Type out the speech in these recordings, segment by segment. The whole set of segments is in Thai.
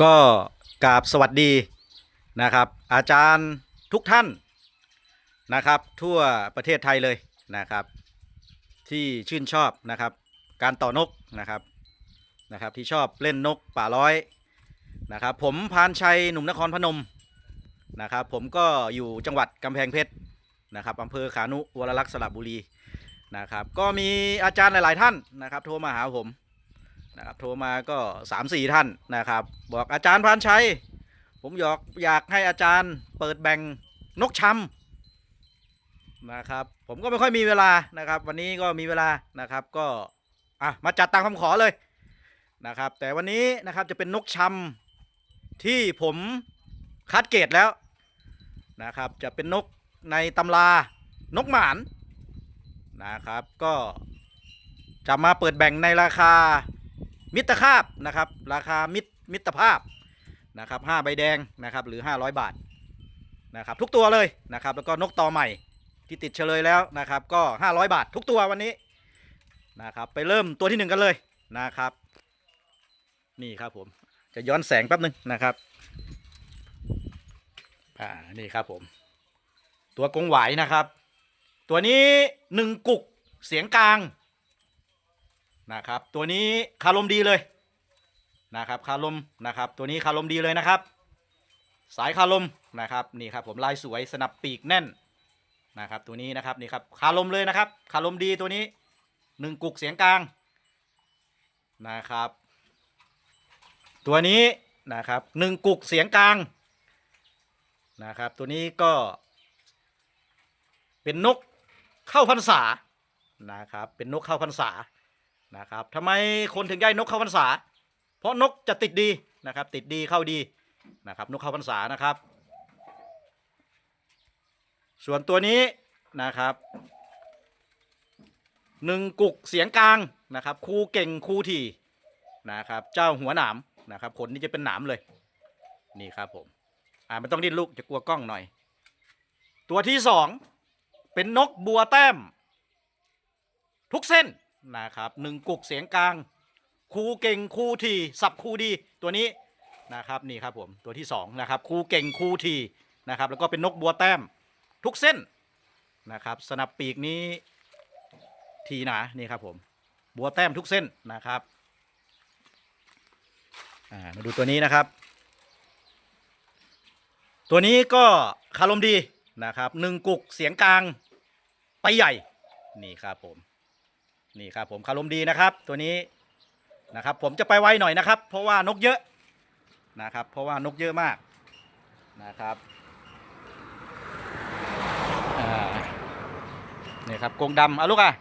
ก็กราบสวัสดีนะครับ อาจารย์ทุกท่านนะครับ ทั่วประเทศไทยเลยนะครับ ที่ชื่นชอบนะครับ การต่อนกนะครับนะครับ ที่ชอบเล่นนกป่าร้อยนะครับ ผมพานชัยหนุ่มนครพนมนะครับ ผมก็อยู่จังหวัดกำแพงเพชรนะครับอำเภอขานุวรลักษณ์สระบุรีนะครับ ก็มีอาจารย์หลาย ๆ ท่านนะครับ โทรมาหาผม นะครับโทรมาก็3ามสี่ท่านนะครับ บอกอาจารย์พานชัย ผมอยากอยากให้อาจารย์เปิดแบ่งนกชำนะครับผมก็ไม่ค่อยมีเวลานะครับ วันนี้ก็มีเวลานะครับก็อะมาจัดตามคำขอเลยนะครับ แต่วันนี้นะครับจะเป็นนกชำที่ผมคัดเกรดแล้วนะครับ จะเป็นนกในตำรานกหมานนะครับ ก็จะมาเปิดแบ่งในราคา มิตรภาพนะครับ ราคามิตรมิตรภาพนะครับห้าใบแดงนะครับหรือ 500 บาทนะครับทุกตัวเลยนะครับแล้วก็นกต่อใหม่ที่ติดเฉลยแล้วนะครับก็ 500 บาททุกตัววันนี้นะครับไปเริ่มตัวที่หนึ่งกันเลยนะครับ นี่ครับผมจะย้อนแสงแป๊บหนึ่งนะครับอ่านี่ครับผม ตัวกงไหวนะครับ ตัวนี้หนึ่งกุกเสียงกลาง นะครับ ตัวนี้คารมดีเลยนะครับคารมนะครับ ตัวนี้คารมดีเลยนะครับ สายคารมนะครับนี่ครับผมลายสวยสนับปีกแน่นนะครับ ตัวนี้นะครับนี่ครับคารมเลยนะครับคารมดีตัวนี้หนึ่งกุกเสียงกลางนะครับ ตัวนี้นะครับหนึ่งกุกเสียงกลางนะครับ ตัวนี้ก็เป็นนกเข้าพรรษานะครับ เป็นนกเข้าพรรษา นะครับทำไมคนถึงได้นกเข้าพรรษา เพราะนกจะติดดีนะครับ ติดดีเข้าดีนะครับ นกเข้าพรรษานะครับ ส่วนตัวนี้นะครับหนึ่งกุกเสียงกลางนะครับครูเก่งครูทีนะครับ เจ้าหัวหนามนะครับขนนี่จะเป็นหนามเลยนี่ครับผมอ่าไม่ต้องดิ้นลูกจะกลัวกล้องหน่อย ตัวที่สองเป็นนกบัวแต้ม ทุกเส้น นะครับหนึ่งกุกเสียงกลางครูเก่งครูทีสับครูดีตัวนี้นะครับนี่ครับผมตัวที่สองนะครับครูเก่งครูทีนะครับแล้วก็เป็นนกบัวแต้มทุกเส้นนะครับสนับปีกนี้ทีหนานี่ครับผมบัวแต้มทุกเส้นนะครับมาดูตัวนี้นะครับ ตัวนี้ก็คารมดีนะครับหนึ่งกุกเสียงกลางไปใหญ่นี่ครับผม นี่ครับผมคารมดีนะครับ ตัวนี้นะครับ ผมจะไปไวหน่อยนะครับ เพราะว่านกเยอะนะครับ เพราะว่านกเยอะมากนะครับนี่ครับกงดำเอาลูกอะ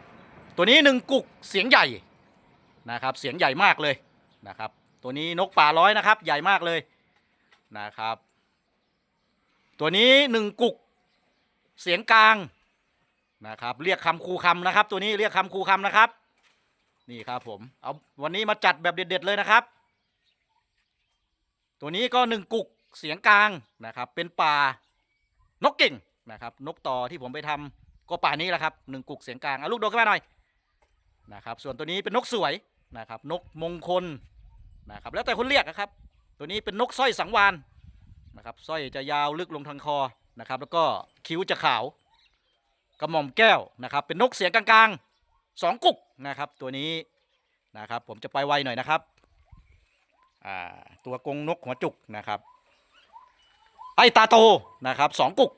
ตัวนี้หนึ่งกุกเสียงใหญ่นะครับ เสียงใหญ่มากเลยนะครับ ตัวนี้นกป่าร้อยนะครับ ใหญ่มากเลยนะครับ ตัวนี้หนึ่งกุกเสียงกลาง นะครับ เรียกคำคูคำนะครับ ตัวนี้เรียกคำคูคำนะครับ นี่ครับผมเอาวันนี้มาจัดแบบเด็ด ๆ เลยนะครับ ตัวนี้ก็หนึ่งกุกเสียงกลางนะครับ เป็นป่านกเก่งนะครับ นกต่อที่ผมไปทำก็ป่านี้แหละครับหนึ่งกุกเสียงกลางเอาลูกโดดขึ้นมาหน่อยนะครับ ส่วนตัวนี้เป็นนกสวยนะครับ นกมงคลนะครับ แล้วแต่คนเรียกนะครับ ตัวนี้เป็นนกสร้อยสังวานนะครับสร้อยจะยาวลึกลงทางคอนะครับ แล้วก็คิ้วจะขาว กระหม่อมแก้วนะครับเป็นนกเสียงกลางๆสองกุกนะครับตัวนี้นะครับผมจะไปไวหน่อยนะครับตัวกรงนกหัวจุกนะครับ ไอตาโตนะครับสองกุก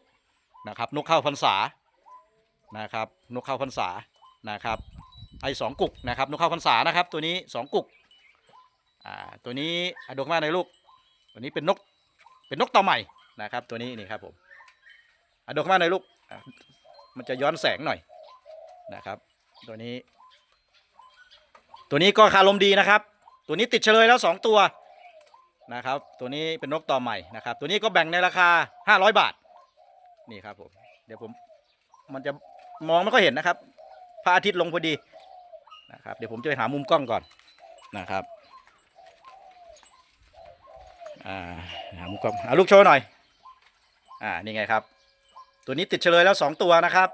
นะครับนกเข้าพรรษานะครับนกเข้าพรรษานะครับไอสองกุกนะครับนกเข้าพรรษานะครับตัวนี้สองกุกตัวนี้อะดกมากเลยลูกตัวนี้เป็นนกเป็นนกต่อใหม่นะครับตัวนี้นี่ครับผมอะดกมากเลยลูก มันจะย้อนแสงหน่อยนะครับ ตัวนี้ ตัวนี้ก็คารมดีนะครับ ตัวนี้ติดเฉลยแล้ว 2 ตัวนะครับ ตัวนี้เป็นนกต่อใหม่นะครับ ตัวนี้ก็แบ่งในราคา 500 บาท นี่ครับผม เดี๋ยวผมมันจะมองไม่ค่อยเห็นนะครับพระอาทิตย์ลงพอดีนะครับเดี๋ยวผมจะไปหามุมกล้องก่อนนะครับอ่าหามุมกล้องเอาลูกโชว์หน่อยอ่านี่ไงครับ ตัวนี้ติดเฉลยแล้ว 2 ตัวนะครับ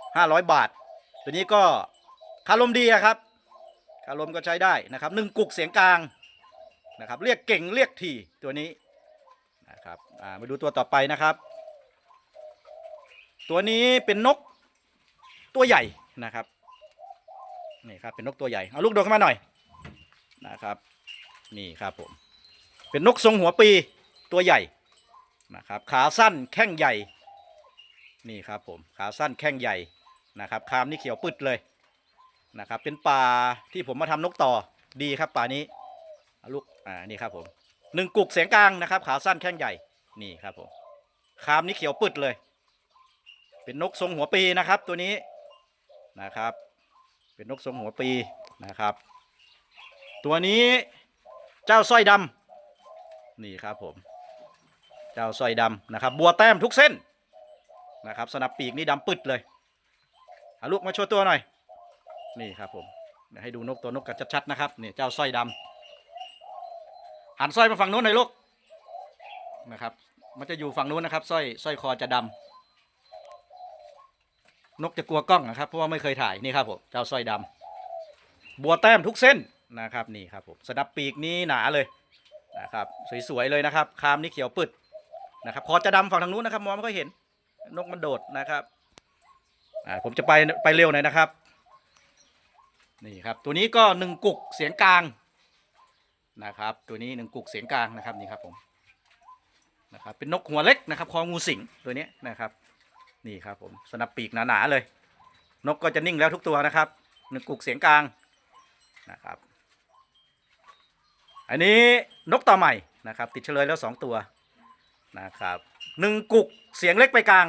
500 บาท ตัวนี้ก็คารมดีครับคารมก็ใช้ได้นะครับหนึ่งกุกเสียงกลางนะครับเรียกเก่งเรียกทีตัวนี้นะครับมาดูตัวต่อไปนะครับ ตัวนี้เป็นนกตัวใหญ่นะครับนี่ครับเป็นนกตัวใหญ่เอาลูกโดดเข้ามาหน่อยนะครับนี่ครับผมเป็นนกทรงหัวปีตัวใหญ่นะครับขาสั้นแข้งใหญ่ นี่ครับผมขาสั้นแข้งใหญ่นะครับคามนี่เขียวปึดเลยนะครับ เป็นป่าที่ผมมาทำนกต่อดีครับป่านี้ลูกอ่านี่ครับผมหนึ่งกุกเสียงกลางนะครับ ขาสั้นแข้งใหญ่นี่ครับผมคามนี่เขียวปึดเลย เป็นนกทรงหัวปีนะครับตัวนี้นะครับ เป็นนกทรงหัวปีนะครับ ตัวนี้เจ้าสร้อยดำนี่ครับผม เจ้าสร้อยดำนะครับ บัวแต้มทุกเส้น นะครับสนับปีกนี่ดำปึดเลยเอาลูกมาโชว์ตัวหน่อย นี่ครับผมให้ดูนกตัวนกกันชัดๆนะครับนี่เจ้าสร้อยดำหันสร้อยมาฝั่งนู้นหน่อยลูกนะครับ มันจะอยู่ฝั่งนู้นนะครับสร้อยสร้อยคอจะดำนกจะกลัวกล้องนะครับ เพราะว่าไม่เคยถ่ายนี่ครับผมเจ้าสร้อยดำบัวแต้มทุกเส้นนะครับนี่ครับผมสนับปีกนี้หนาเลยนะครับสวยๆเลยนะครับคามนี่เขียวปึดนะครับคอจะดำฝั่งทางนู้นนะครับมองไม่ค่อยเห็น นกมันโดดนะครับอ่าผมจะไปไปเร็วหน่อยนะครับนี่ครับตัวนี้ก็หนึ่งกุกเสียงกลางนะครับ ตัวนี้หนึ่งกุกเสียงกลางนะครับนี่ครับผมนะครับเป็นนกหัวเล็กนะครับคองูสิงตัวนี้นะครับนี่ครับผมสนับปีกหนาๆเลย นกก็จะนิ่งแล้วทุกตัวนะครับหนึ่งกุกเสียงกลางนะครับ อันนี้นกต่อใหม่นะครับ ติดเฉลยแล้วสองตัว นะครับหนึ่งกุกเสียงเล็กไปกลาง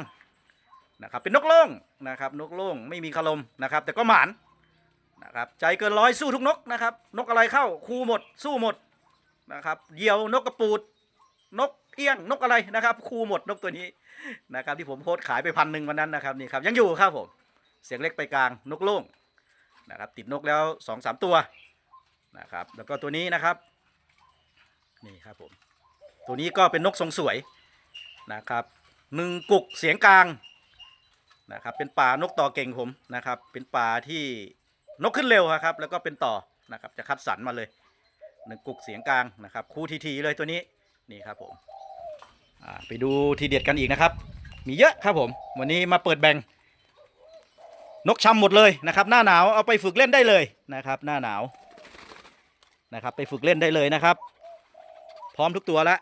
นะครับเป็นนกโล่งนะครับนกโล่งไม่มีคารมนะครับ แต่ก็หมานนะครับใจเกินร้อยสู้ทุกนกนะครับ นกอะไรเข้าคูหมด สู้หมดนะครับเหยี่ยวนกกระปูด นกเอี้ยงนกอะไรนะครับ คูหมดนกตัวนี้นะครับ ที่ผมโพสขายไปพันหนึ่งวันนั้นนะครับนี่ครับยังอยู่ครับผมเสียงเล็กไปกลางนกโล่งนะครับ ติดนกแล้วสองสามตัวนะครับ แล้วก็ตัวนี้นะครับนี่ครับผมตัวนี้ก็เป็นนกทรงสวย นะครับหนึ่งกุกเสียงกลางนะครับเป็นป่านกต่อเก่งผมนะครับเป็นป่าที่นกขึ้นเร็วครับแล้วก็เป็นต่อนะครับจะคัดสรรมาเลยหนึ่งกุกเสียงกลางนะครับคู่ทีทีเลยตัวนี้นี่ครับผมไปดูทีเด็ดกันอีกนะครับ มีเยอะครับผม วันนี้มาเปิดแบ่งนกชำหมดเลยนะครับหน้าหนาวเอาไปฝึกเล่นได้เลยนะครับหน้าหนาวนะครับไปฝึกเล่นได้เลยนะครับ พร้อมทุกตัวแล้ว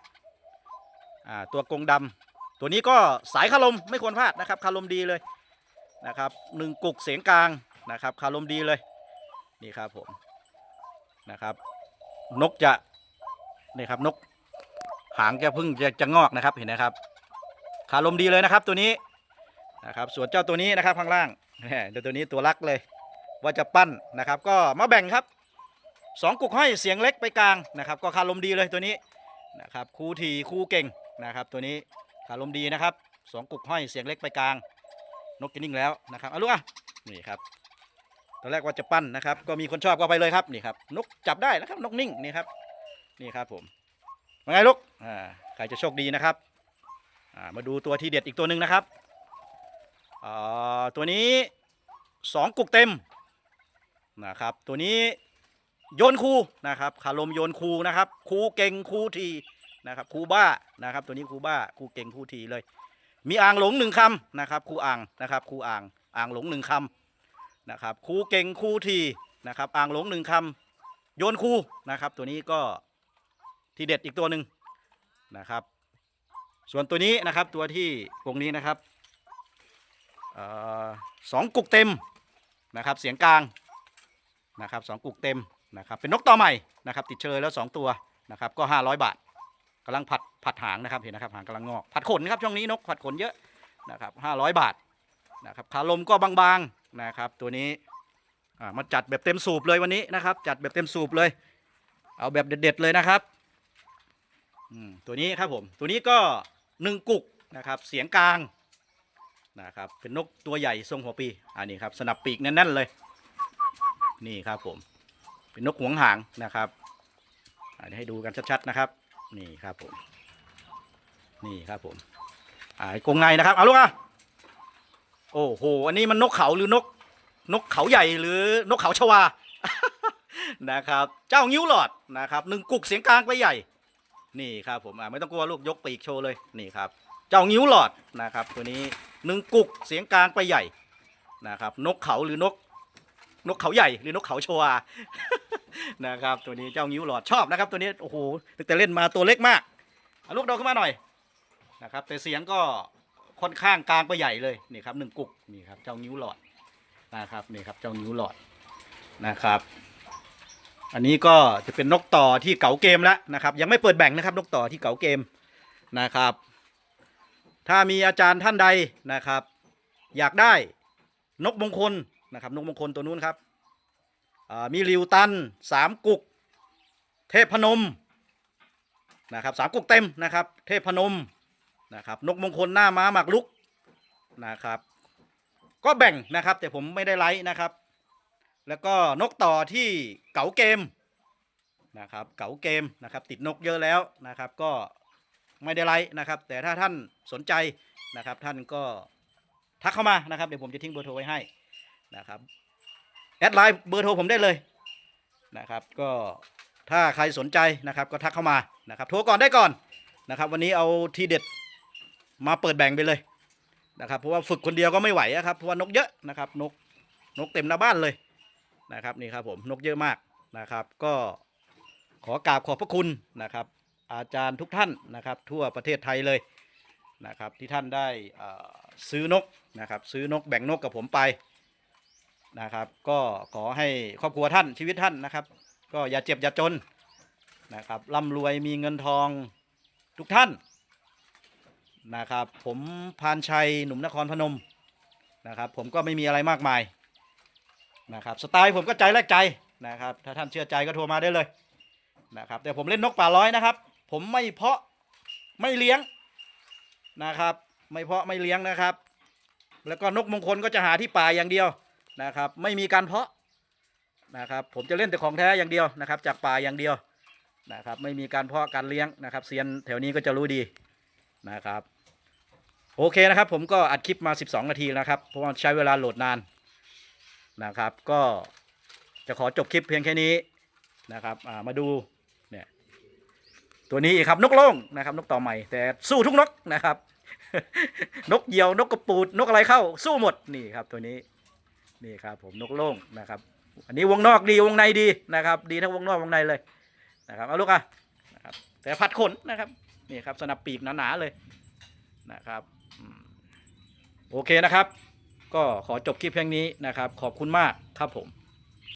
ตัวกงดำตัวนี้ก็สายคารมไม่ควรพลาดนะครับคารมดีเลยนะครับหนึ่งกุกเสียงกลางนะครับคารมดีเลยนี่ครับผมนะครับนกจะนี่ครับนกหางแกพิ่งจะจะงอกนะครับเห็นนะครับขาลมดีเลยนะครับตัวนี้นะครับส่วนเจ้าตัวนี้นะครับข้างล่างเดี๋ยวตัวนี้ตัวรักเลยว่าจะปั้นนะครับ ก็มาแบ่งครับสองกุกห้อยเสียงเล็กไปกลางนะครับ ก็คาลมดีเลยตัวนี้นะครับครูทีครูเก่ง นะครับ ตัวนี้คาลมดีนะครับสองกุกห้อยเสียงเล็กไปกลาง นกกินนิ่งแล้วนะครับเอาลูกอะนี่ครับตอนแรกว่าจะปั้นนะครับ ก็มีคนชอบก็ไปเลยครับนี่ครับ นกจับได้นะครับ นกนิ่งนี่ครับนี่ครับผมมาไงลูกอ่าใครจะโชคดีนะครับอ่ามาดูตัวที่เด็ดอีกตัวหนึ่งนะครับอ่าตัวนี้สองกุกเต็มนะครับ ตัวนี้โยนคูนะครับขาลมโยนคูนะครับคูเก่งคูที นะครับคูบ้านะครับ ตัวนี้คูบ้าคูเก่งคูทีเลย มีอ่างหลงหนึ่งคำนะครับคูอ่างนะครับคูอ่างอ่างหลงหนึ่งคำนะครับคูเก่งคูทีนะครับอ่างหลงหนึ่งคำโยนคูนะครับ ตัวนี้ก็ทีเด็ดอีกตัวหนึ่งนะครับ ส่วนตัวนี้นะครับตัวที่วงนี้นะครับออสองกุกเต็มนะครับเสียงกลางนะครับสองกุกเต็มนะครับเป็นนกต่อใหม่นะครับติดเชยแล้วสองตัวนะครับก็ 500 บาท กำลังผัดผัดหางนะครับเห็นนะครับหางกำลังงอกผัดขนครับช่วงนี้นกผัดขนเยอะนะครับ500บาทนะครับขาลมก็บางๆนะครับ ตัวนี้มาจัดแบบเต็มสูบเลยวันนี้นะครับ จัดแบบเต็มสูบเลย เอาแบบเด็ด ๆเลยนะครับตัวนี้ครับผมตัวนี้ก็หนึ่งกุกนะครับเสียงกลางนะครับเป็นนกตัวใหญ่ทรงหัวปีอันนี้ครับสนับปีกแน่นๆเลยนี่ครับผมเป็นนกหวงหางนะครับอันนี้ให้ดูกันชัดๆนะครับ นี่ครับผม นี่ครับผม อ่ากรงในนะครับ เอาลูกอะโอ้โห อันนี้มันนกเขาหรือนก นกเขาใหญ่หรือนกเขาชวา นะครับ เจ้างิ้วหลอดนะครับหนึ่งกุกเสียงกลางไปใหญ่ นี่ครับผม อ่าไม่ต้องกลัวลูกยกปีกโชว์เลย นี่ครับ เจ้างิ้วหลอดนะครับ ตัวนี้หนึ่งกุกเสียงกลางไปใหญ่นะครับ นกเขาหรือนก นกเขาใหญ่หรือนกเขาชวา นะครับตัวนี้เจ้างิ้วหลอดชอบนะครับ ตัวนี้โอ้โหแต่เล่นมาตัวเล็กมากเอาลูกเดาขึ้นมาหน่อยนะครับ แต่เสียงก็ค่อนข้างกลางไปใหญ่เลยนี่ครับหนึ่งกุกนี่ครับเจ้างิ้วหลอดนะครับนี่ครับเจ้างิ้วหลอดนะครับ อันนี้ก็จะเป็นนกต่อที่เก๋าเกมแล้วนะครับ ยังไม่เปิดแบ่งนะครับนกต่อที่เก๋าเกมนะครับ ถ้ามีอาจารย์ท่านใดนะครับ อยากได้นกมงคลนะครับนกมงคลตัวนู้นครับ มีริวตันสามกุก เทพพนมนะครับสามกุกเต็มนะครับ เทพพนมนะครับ นกมงคลหน้าม้าหมากลุกนะครับ ก็แบ่งนะครับแต่ผมไม่ได้ไลฟ์นะครับ แล้วก็นกต่อที่เก๋าเกมนะครับเก๋าเกมนะครับ ติดนกเยอะแล้วนะครับ ก็ไม่ได้ไลฟ์นะครับ แต่ถ้าท่านสนใจนะครับ ท่านก็ทักเข้ามานะครับ เดี๋ยวผมจะทิ้งเบอร์โทรไว้ให้นะครับ อดไลน์เบอร์โทรผมได้เลยนะครับ ก็ถ้าใครสนใจนะครับก็ทักเข้ามานะครับโทรก่อนได้ก่อนนะครับ วันนี้เอาทีเด็ดมาเปิดแบ่งไปเลยนะครับ เพราะว่าฝึกคนเดียวก็ไม่ไหวอะครับเพราะว่านกเยอะนะครับ นกนกเต็มหน้าบ้านเลยนะครับนี่ครับผมนกเยอะมากนะครับ ก็ขอกราบขอบพระคุณนะครับ อาจารย์ทุกท่านนะครับ ทั่วประเทศไทยเลยนะครับ ที่ท่านได้ซื้อนกนะครับ ซื้อนกแบ่งนกกับผมไป นะครับ ก็ขอให้ครอบครัวท่านชีวิตท่านนะครับ ก็อย่าเจ็บอย่าจนนะครับร่ำรวยมีเงินทองทุกท่านนะครับ ผมพานชัยหนุ่มนครพนมนะครับ ผมก็ไม่มีอะไรมากมายนะครับสไตล์ผมก็ใจแรกใจนะครับ ถ้าท่านเชื่อใจก็โทรมาได้เลยนะครับ แต่ผมเล่นนกป่าร้อยนะครับ ผมไม่เพาะไม่เลี้ยงนะครับ ไม่เพาะไม่เลี้ยงนะครับ แล้วก็นกมงคลก็จะหาที่ป่าอย่างเดียว นะครับ ไม่มีการเพาะนะครับ ผมจะเล่นแต่ของแท้อย่างเดียวนะครับ จากป่าอย่างเดียวนะครับ ไม่มีการเพาะการเลี้ยงนะครับเซียนแถวนี้ก็จะรู้ดีนะครับ โอเคนะครับ ผมก็อัดคลิปมา 12 นาทีนะครับ เพราะว่าใช้เวลาโหลดนานนะครับ ก็จะขอจบคลิปเพียงแค่นี้นะครับามาดูเนี่ยตัวนี้อีกครับนกโล่งนะครับนกต่อใหม่แต่สู้ทุกนกนะครับ นกเหยี่ยวนกกระปูดนกอะไรเข้าสู้หมดนี่ครับตัวนี้ นี่ครับผมนกโล่งนะครับ อันนี้วงนอกดีวงในดีนะครับ ดีทั้งวงนอกวงในเลยนะครับเอาลูกอะนะครับแต่พัดขนนะครับนี่ครับสนับปีกหนาๆเลยนะครับโอเคนะครับ ก็ขอจบคลิปเพียงนี้นะครับ ขอบคุณมากครับผม